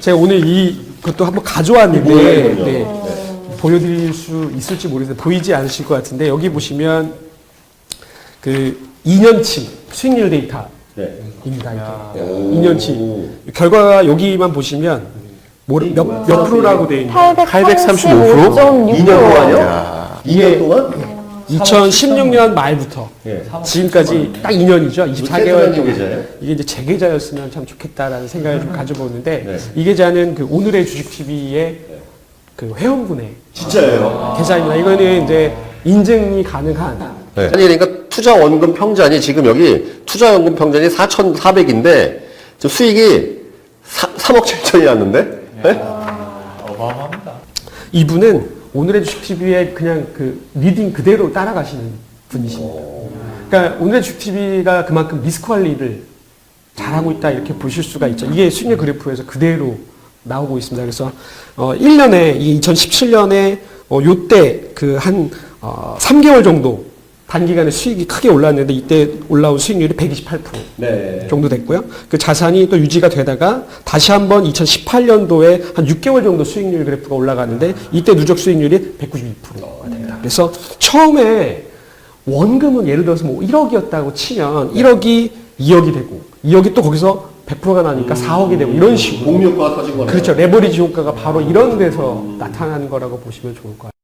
제가 오늘 이 그것도 한번 가져왔는데 모양이군요. 네, 보여드릴 수 있을지 모르겠는데 보이지 않으실 것 같은데 여기 보시면 그 2년치 수익률 데이터입니다. 네. 이게 오. 2년치 결과가 여기만 보시면 뭐- 몇, 몇 프로라고 되어 있는 835.6%. 2년 동안요? 2년 동안? 2016년 말부터 예. 지금까지 딱 2년이죠. 24개월 최근의 계좌예요? 이게 이제 제 계좌였으면 참 좋겠다라는 생각을 좀 가져보는데 네. 이 계좌는 그 오늘의 주식 TV의 그 회원분의 진짜예요? 계좌입니다. 이거는 이제 인증이 가능한 네. 아니 그러니까 투자 원금 평잔이 지금 여기 투자 원금 평잔이 4,400인데 지금 수익이 3 억 7천이 났는데? 네? 이분은 오늘의 주식 TV의 그냥 그 리딩 그대로 따라가시는 분이십니다. 그러니까 오늘의 주식 TV가 그만큼 리스크 관리를 잘하고 있다 이렇게 보실 수가 있죠. 이게 수익률 그래프에서 그대로 나오고 있습니다. 그래서 어 1년에 이 2017년에 어 요때 그 한 어 3개월 정도 단기간에 수익이 크게 올랐는데 이때 올라온 수익률이 128% 네. 정도 됐고요. 그 자산이 또 유지가 되다가 다시 한번 2018년도에 한 6개월 정도 수익률 그래프가 올라가는데 이때 누적 수익률이 192%가 됩니다. 그래서 처음에 원금은 예를 들어서 뭐 1억이었다고 치면 1억이 2억이 되고 2억이 또 거기서 100%가 나니까 4억이 되고 이런 식으로 공유효과가 터진 거네요. 그렇죠. 레버리지 효과가 바로 이런 데서 나타나는 거라고 보시면 좋을 것 같아요.